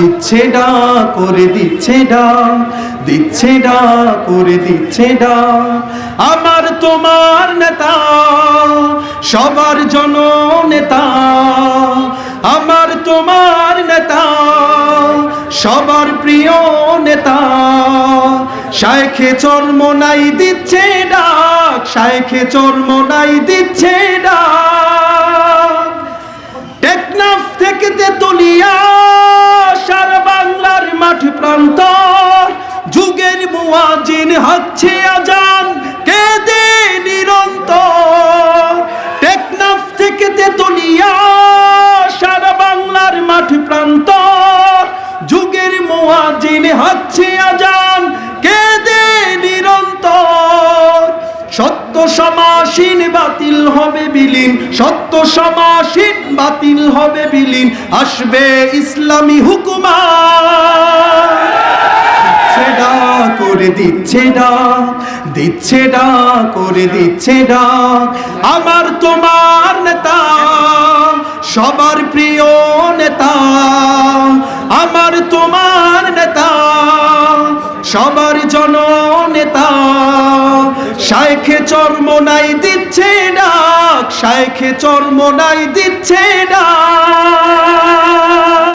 দিচ্ছে ডা, করে দিচ্ছে ডা দিচ্ছে ডা, করে দিচ্ছে ডা। আমার তোমার নেতা, সবার জন নেতা আমার তোমার নেতা, সবার প্রিয় নেতা। শায়খে চর্মনাই দিচ্ছে ডাক চর্ম নাই দিচ্ছে ডাক টেকনাফ থেকে তেতুলিয়া হচ্ছে আজান কে দে নিরন্তর। টেকনাফ থেকে তেতুলিয়া, সারা বাংলার মাঠ প্রান্তর। যুগের মুয়াজিন হচ্ছে আজান কে দে নিরন্তর। সত্য সমাসীন বাতিল হবে বিলীন, সত্য সমাসীন বাতিল হবে বিলীন। আসবে ইসলামী হুকুমা দিচ্ছে ডা দিচ্ছে ডা করে দিচ্ছে ডা আমার তোমার নেতা, সবার প্রিয় নেতা। আমার তোমার নেতা, সবার জন নেতা শাইখে চর্মনাই দিচ্ছে ডাক শাইখে চর্ম নাই দিচ্ছে ডাক